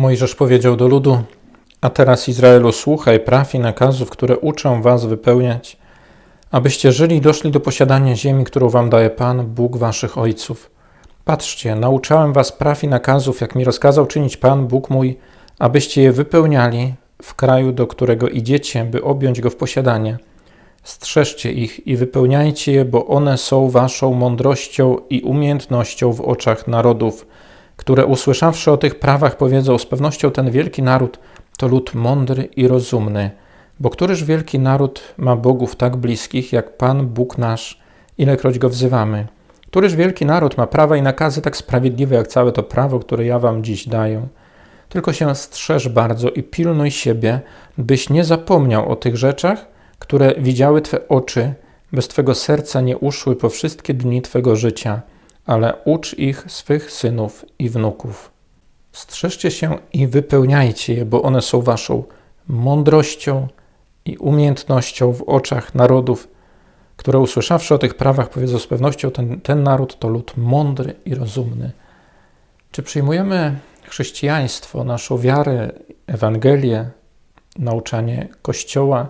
Mojżesz powiedział do ludu: A teraz, Izraelu, słuchaj praw i nakazów, które uczę was wypełniać, abyście żyli i doszli do posiadania ziemi, którą wam daje Pan, Bóg waszych ojców. Patrzcie, nauczałem was praw i nakazów, jak mi rozkazał czynić Pan, Bóg mój, abyście je wypełniali w kraju, do którego idziecie, by objąć go w posiadanie. Strzeżcie ich i wypełniajcie je, bo one są waszą mądrością i umiejętnością w oczach narodów, które usłyszawszy o tych prawach powiedzą z pewnością ten wielki naród to lud mądry i rozumny. Bo któryż wielki naród ma bogów tak bliskich jak Pan Bóg nasz, ilekroć go wzywamy? Któryż wielki naród ma prawa i nakazy tak sprawiedliwe jak całe to prawo, które ja wam dziś daję? Tylko się strzeż bardzo i pilnuj siebie, byś nie zapomniał o tych rzeczach, które widziały Twe oczy, bez Twego serca nie uszły po wszystkie dni Twego życia, ale ucz ich swych synów i wnuków. Strzeżcie się i wypełniajcie je, bo one są Waszą mądrością i umiejętnością w oczach narodów, które usłyszawszy o tych prawach powiedzą z pewnością, ten, ten naród to lud mądry i rozumny. Czy przyjmujemy chrześcijaństwo, naszą wiarę, Ewangelię, nauczanie Kościoła,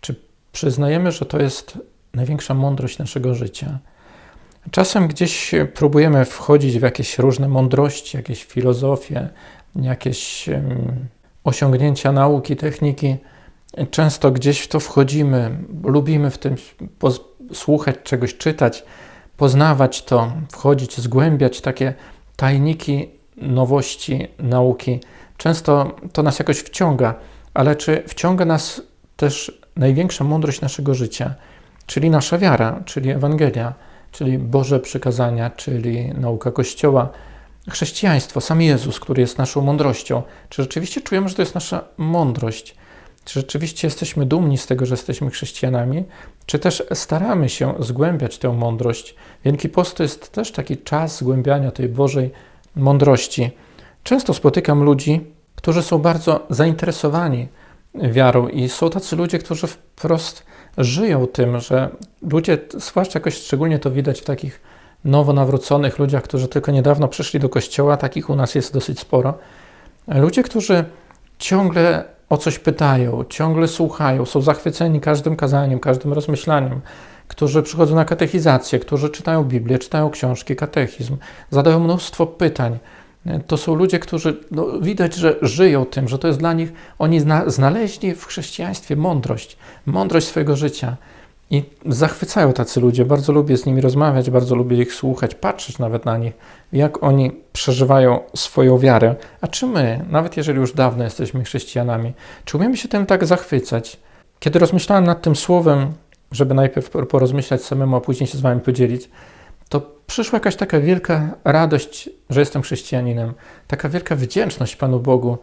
czy przyznajemy, że to jest największa mądrość naszego życia? Czasem gdzieś próbujemy wchodzić w jakieś różne mądrości, jakieś filozofie, jakieś osiągnięcia nauki, techniki. Często gdzieś w to wchodzimy, lubimy w tym słuchać czegoś, czytać, poznawać to, wchodzić, zgłębiać takie tajniki nowości nauki. Często to nas jakoś wciąga, ale czy wciąga nas też największa mądrość naszego życia, czyli nasza wiara, czyli Ewangelia, czyli Boże przykazania, czyli nauka Kościoła, chrześcijaństwo, sam Jezus, który jest naszą mądrością. Czy rzeczywiście czujemy, że to jest nasza mądrość? Czy rzeczywiście jesteśmy dumni z tego, że jesteśmy chrześcijanami? Czy też staramy się zgłębiać tę mądrość? Wielki Post to jest też taki czas zgłębiania tej Bożej mądrości. Często spotykam ludzi, którzy są bardzo zainteresowani wiarą i są tacy ludzie, którzy wprost żyją tym, że ludzie, zwłaszcza jakoś szczególnie to widać w takich nowo nawróconych ludziach, którzy tylko niedawno przyszli do kościoła, takich u nas jest dosyć sporo. Ludzie, którzy ciągle o coś pytają, ciągle słuchają, są zachwyceni każdym kazaniem, każdym rozmyślaniem, którzy przychodzą na katechizację, którzy czytają Biblię, czytają książki, katechizm, zadają mnóstwo pytań. To są ludzie, którzy no, widać, że żyją tym, że to jest dla nich, oni zna, znaleźli w chrześcijaństwie mądrość, mądrość swojego życia. I zachwycają tacy ludzie. Bardzo lubię z nimi rozmawiać, bardzo lubię ich słuchać, patrzeć nawet na nich, jak oni przeżywają swoją wiarę. A czy my, nawet jeżeli już dawno jesteśmy chrześcijanami, czy umiemy się tym tak zachwycać? Kiedy rozmyślałem nad tym słowem, żeby najpierw porozmyślać samemu, a później się z Wami podzielić, to przyszła jakaś taka wielka radość, że jestem chrześcijaninem, taka wielka wdzięczność Panu Bogu,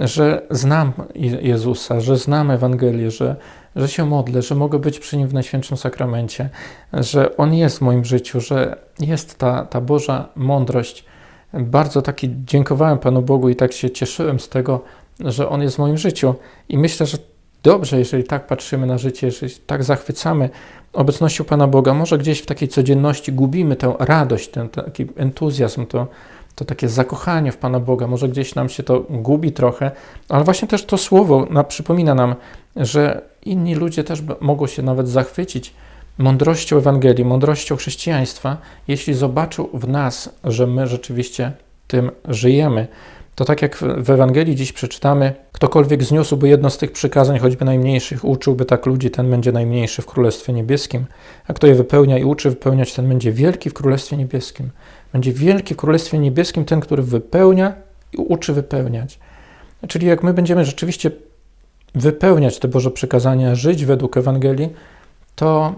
że znam Jezusa, że znam Ewangelię, że, że się modlę, że mogę być przy Nim w Najświętszym Sakramencie, że On jest w moim życiu, że jest ta, ta Boża mądrość. Bardzo taki dziękowałem Panu Bogu i tak się cieszyłem z tego, że On jest w moim życiu. I myślę, że dobrze, jeżeli tak patrzymy na życie, jeżeli tak zachwycamy obecnością Pana Boga. Może gdzieś w takiej codzienności gubimy tę radość, ten taki entuzjazm, to, to takie zakochanie w Pana Boga. Może gdzieś nam się to gubi trochę, ale właśnie też to słowo na, przypomina nam, że inni ludzie też mogą się nawet zachwycić mądrością Ewangelii, mądrością chrześcijaństwa, jeśli zobaczą w nas, że my rzeczywiście tym żyjemy. To tak jak w Ewangelii dziś przeczytamy, ktokolwiek zniósłby jedno z tych przykazań, choćby najmniejszych, uczyłby tak ludzi, ten będzie najmniejszy w Królestwie Niebieskim, a kto je wypełnia i uczy wypełniać, ten będzie wielki w Królestwie Niebieskim. Będzie wielki w Królestwie Niebieskim ten, który wypełnia i uczy wypełniać. Czyli jak my będziemy rzeczywiście wypełniać te Boże przykazania, żyć według Ewangelii, to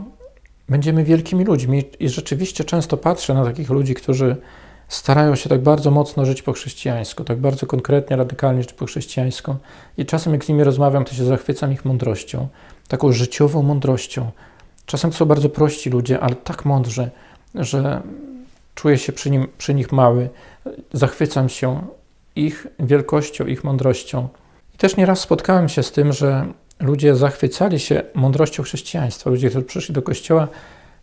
będziemy wielkimi ludźmi. I rzeczywiście często patrzę na takich ludzi, którzy starają się tak bardzo mocno żyć po chrześcijańsku, tak bardzo konkretnie, radykalnie żyć po chrześcijańsku. I czasem, jak z nimi rozmawiam, to się zachwycam ich mądrością, taką życiową mądrością. Czasem to są bardzo prości ludzie, ale tak mądrzy, że czuję się przy, nim, przy nich mały, zachwycam się ich wielkością, ich mądrością. I też nieraz spotkałem się z tym, że ludzie zachwycali się mądrością chrześcijaństwa. Ludzie, którzy przyszli do kościoła,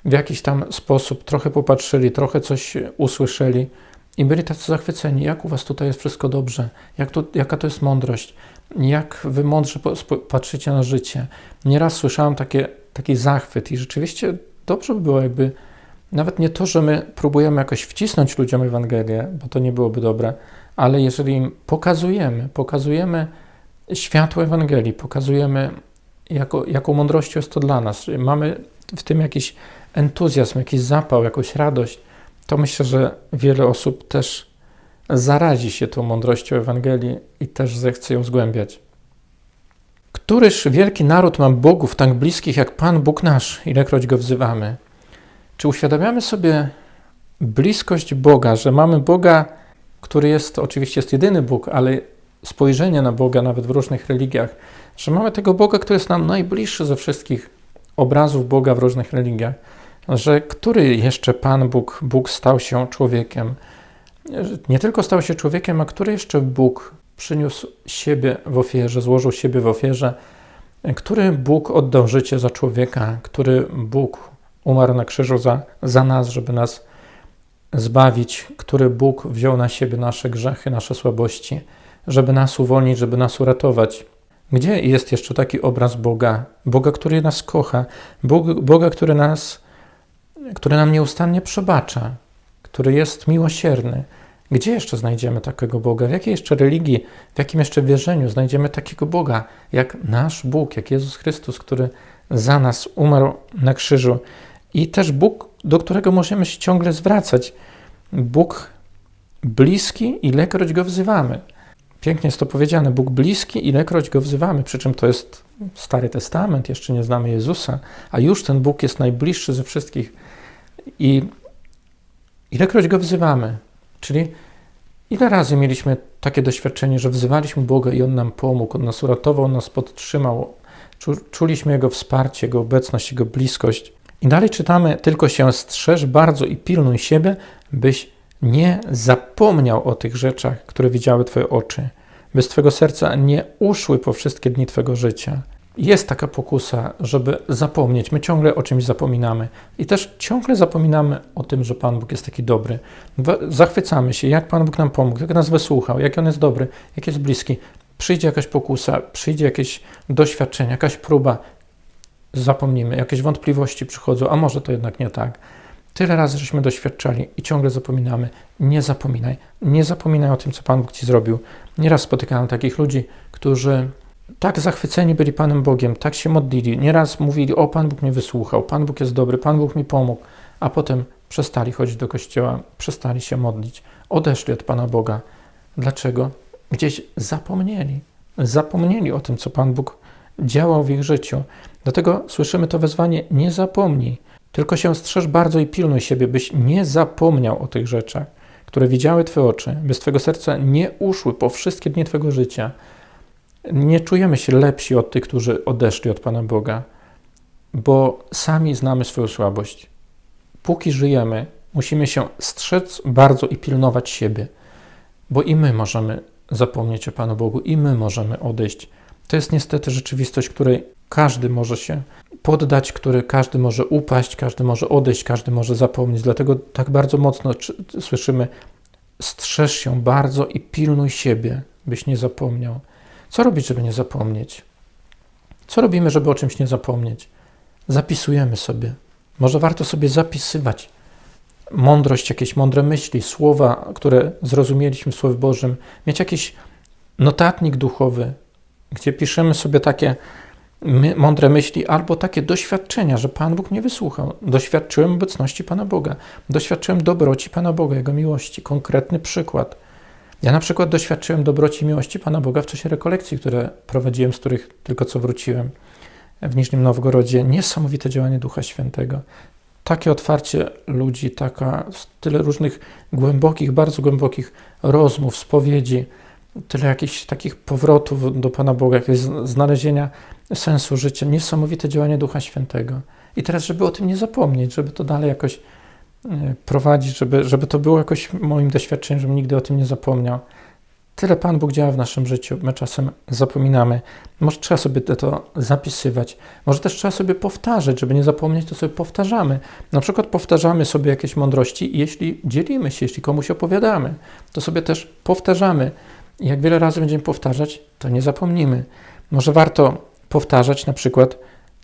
w jakiś tam sposób trochę popatrzyli, trochę coś usłyszeli I byli tacy zachwyceni, jak u was tutaj jest wszystko dobrze, jak to, jaka to jest mądrość, jak wy mądrze patrzycie na życie. Nieraz słyszałem takie, taki zachwyt i rzeczywiście dobrze by było, jakby nawet nie to, że my próbujemy jakoś wcisnąć ludziom Ewangelię, bo to nie byłoby dobre, ale jeżeli im pokazujemy, pokazujemy światło Ewangelii, pokazujemy, jako, jaką mądrością jest to dla nas, że mamy w tym jakiś entuzjazm, jakiś zapał, jakąś radość, to myślę, że wiele osób też zarazi się tą mądrością Ewangelii i też zechce ją zgłębiać. Któryż wielki naród ma bogów tak bliskich jak Pan Bóg nasz, ilekroć go wzywamy? Czy uświadamiamy sobie bliskość Boga, że mamy Boga, który jest, oczywiście jest jedyny Bóg, ale spojrzenie na Boga nawet w różnych religiach, że mamy tego Boga, który jest nam najbliższy ze wszystkich obrazów Boga w różnych religiach, że który jeszcze Pan Bóg, Bóg stał się człowiekiem, nie tylko stał się człowiekiem, a który jeszcze Bóg przyniósł siebie w ofierze, złożył siebie w ofierze, który Bóg oddał życie za człowieka, który Bóg umarł na krzyżu za, za nas, żeby nas zbawić, który Bóg wziął na siebie nasze grzechy, nasze słabości, żeby nas uwolnić, żeby nas uratować. Gdzie jest jeszcze taki obraz Boga? Boga, który nas kocha, Boga, który nas, który nam nieustannie przebacza, który jest miłosierny. Gdzie jeszcze znajdziemy takiego Boga? W jakiej jeszcze religii, w jakim jeszcze wierzeniu znajdziemy takiego Boga, jak nasz Bóg, jak Jezus Chrystus, który za nas umarł na krzyżu i też Bóg, do którego możemy się ciągle zwracać. Bóg bliski, ilekroć go wzywamy. Pięknie jest to powiedziane. Bóg bliski, ilekroć go wzywamy. Przy czym to jest Stary Testament, jeszcze nie znamy Jezusa, a już ten Bóg jest najbliższy ze wszystkich. I ilekroć go wzywamy, czyli ile razy mieliśmy takie doświadczenie, że wzywaliśmy Boga i On nam pomógł, On nas uratował, On nas podtrzymał, Czu- czuliśmy Jego wsparcie, Jego obecność, Jego bliskość. I dalej czytamy, tylko się strzeż bardzo i pilnuj siebie, byś nie zapomniał o tych rzeczach, które widziały Twoje oczy, by z Twojego serca nie uszły po wszystkie dni Twojego życia. Jest taka pokusa, żeby zapomnieć. My ciągle o czymś zapominamy i też ciągle zapominamy o tym, że Pan Bóg jest taki dobry. Zachwycamy się, jak Pan Bóg nam pomógł, jak nas wysłuchał, jak On jest dobry, jak jest bliski. Przyjdzie jakaś pokusa, przyjdzie jakieś doświadczenie, jakaś próba, zapomnimy, jakieś wątpliwości przychodzą, a może to jednak nie tak. Tyle razy żeśmy doświadczali i ciągle zapominamy. Nie zapominaj. Nie zapominaj o tym, co Pan Bóg Ci zrobił. Nieraz spotykałem takich ludzi, którzy tak zachwyceni byli Panem Bogiem, tak się modlili. Nieraz mówili, o Pan Bóg mnie wysłuchał, Pan Bóg jest dobry, Pan Bóg mi pomógł, a potem przestali chodzić do kościoła, przestali się modlić, odeszli od Pana Boga. Dlaczego? Gdzieś zapomnieli. Zapomnieli o tym, co Pan Bóg działał w ich życiu. Dlatego słyszymy to wezwanie: nie zapomnij, tylko się strzeż bardzo i pilnuj siebie, byś nie zapomniał o tych rzeczach, które widziały Twoje oczy, by z Twojego serca nie uszły po wszystkie dni Twojego życia. Nie czujemy się lepsi od tych, którzy odeszli od Pana Boga, bo sami znamy swoją słabość. Póki żyjemy, musimy się strzec bardzo i pilnować siebie, bo i my możemy zapomnieć o Panu Bogu, i my możemy odejść. To jest niestety rzeczywistość, której każdy może się poddać, który każdy może upaść, każdy może odejść, każdy może zapomnieć. Dlatego tak bardzo mocno słyszymy: strzeż się bardzo i pilnuj siebie, byś nie zapomniał. Co robić, żeby nie zapomnieć? Co robimy, żeby o czymś nie zapomnieć? Zapisujemy sobie. Może warto sobie zapisywać mądrość, jakieś mądre myśli, słowa, które zrozumieliśmy w Słowie Bożym, mieć jakiś notatnik duchowy, gdzie piszemy sobie takie mądre myśli albo takie doświadczenia, że Pan Bóg mnie wysłuchał. Doświadczyłem obecności Pana Boga, doświadczyłem dobroci Pana Boga, Jego miłości. Konkretny przykład. Ja na przykład doświadczyłem dobroci i miłości Pana Boga w czasie rekolekcji, które prowadziłem, z których tylko co wróciłem w Niżnym Nowgorodzie. Niesamowite działanie Ducha Świętego. Takie otwarcie ludzi, taka, tyle różnych głębokich, bardzo głębokich rozmów, spowiedzi, tyle jakichś takich powrotów do Pana Boga, jakiegoś znalezienia sensu życia, niesamowite działanie Ducha Świętego. I teraz, żeby o tym nie zapomnieć, żeby to dalej jakoś e, prowadzić, żeby, żeby to było jakoś moim doświadczeniem, żebym nigdy o tym nie zapomniał. Tyle Pan Bóg działa w naszym życiu. My czasem zapominamy. Może trzeba sobie to- to zapisywać. Może też trzeba sobie powtarzać, żeby nie zapomnieć, to sobie powtarzamy. Na przykład powtarzamy sobie jakieś mądrości i jeśli dzielimy się, jeśli komuś opowiadamy, to sobie też powtarzamy. I jak wiele razy będziemy powtarzać, to nie zapomnimy. Może warto powtarzać, na przykład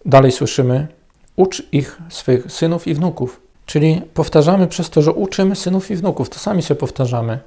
dalej słyszymy, ucz ich swych synów i wnuków. Czyli powtarzamy przez to, że uczymy synów i wnuków, to sami sobie powtarzamy.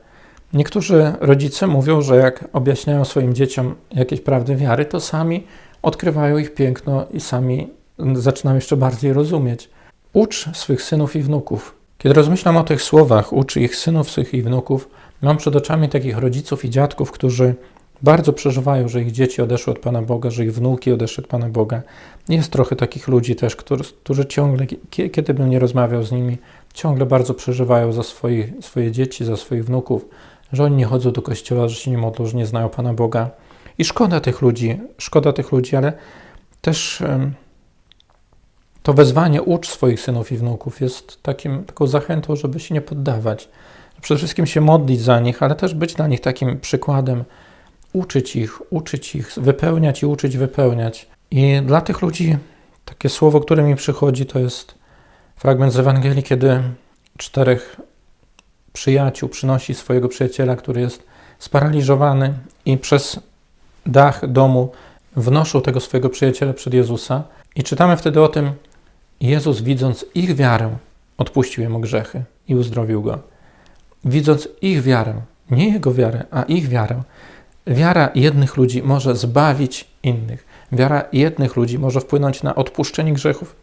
Niektórzy rodzice mówią, że jak objaśniają swoim dzieciom jakieś prawdy wiary, to sami odkrywają ich piękno i sami zaczynają jeszcze bardziej rozumieć. Ucz swych synów i wnuków. Kiedy rozmyślam o tych słowach, ucz ich synów, swych i wnuków, mam przed oczami takich rodziców i dziadków, którzy bardzo przeżywają, że ich dzieci odeszły od Pana Boga, że ich wnuki odeszły od Pana Boga. Jest trochę takich ludzi też, którzy, którzy ciągle, kie- kiedy bym nie rozmawiał z nimi, ciągle bardzo przeżywają za swoje dzieci, za swoich wnuków, że oni nie chodzą do kościoła, że się nie modlą, że nie znają Pana Boga. I szkoda tych ludzi, szkoda tych ludzi, ale też to wezwanie ucz swoich synów i wnuków jest takim, taką zachętą, żeby się nie poddawać. Przede wszystkim się modlić za nich, ale też być dla nich takim przykładem, uczyć ich, uczyć ich, wypełniać i uczyć wypełniać. I dla tych ludzi takie słowo, które mi przychodzi, to jest fragment z Ewangelii, kiedy czterech przyjaciół przynosi swojego przyjaciela, który jest sparaliżowany i przez dach domu wnoszą tego swojego przyjaciela przed Jezusa. I czytamy wtedy o tym, Jezus widząc ich wiarę, odpuścił jemu grzechy i uzdrowił go. Widząc ich wiarę, nie jego wiarę, a ich wiarę, wiara jednych ludzi może zbawić innych. Wiara jednych ludzi może wpłynąć na odpuszczenie grzechów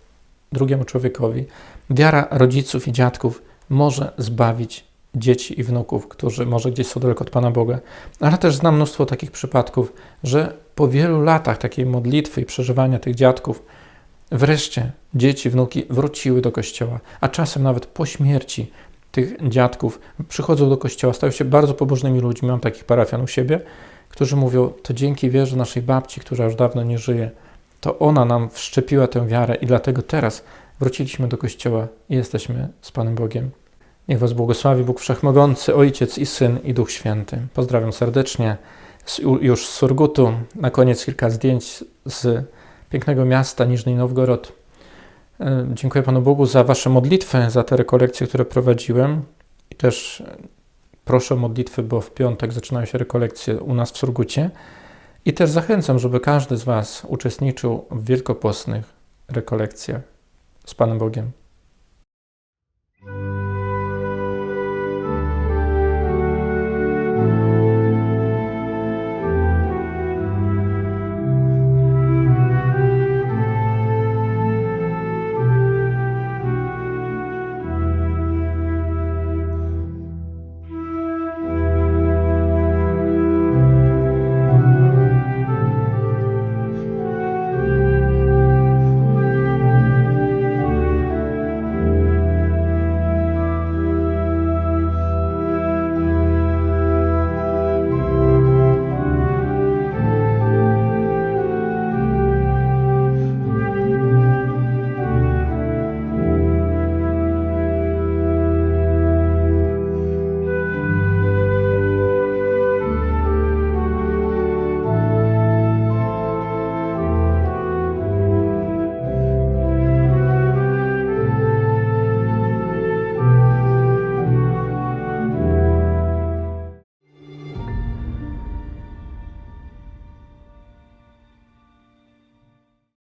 drugiemu człowiekowi. Wiara rodziców i dziadków może zbawić dzieci i wnuków, którzy może gdzieś są daleko od Pana Boga. Ale też znam mnóstwo takich przypadków, że po wielu latach takiej modlitwy i przeżywania tych dziadków, wreszcie dzieci, wnuki wróciły do kościoła, a czasem nawet po śmierci tych dziadków przychodzą do kościoła, stają się bardzo pobożnymi ludźmi. Mam takich parafian u siebie, którzy mówią, to dzięki wierze naszej babci, która już dawno nie żyje, to ona nam wszczepiła tę wiarę i dlatego teraz wróciliśmy do kościoła i jesteśmy z Panem Bogiem. Niech Was błogosławi Bóg Wszechmogący, Ojciec i Syn i Duch Święty. Pozdrawiam serdecznie z, już z Surgutu. Na koniec kilka zdjęć z pięknego miasta Niżny Nowgorod. E, Dziękuję Panu Bogu za Wasze modlitwy, za te rekolekcje, które prowadziłem. I też e, proszę o modlitwy, bo w piątek zaczynają się rekolekcje u nas w Surgucie. I też zachęcam, żeby każdy z Was uczestniczył w wielkopostnych rekolekcjach z Panem Bogiem.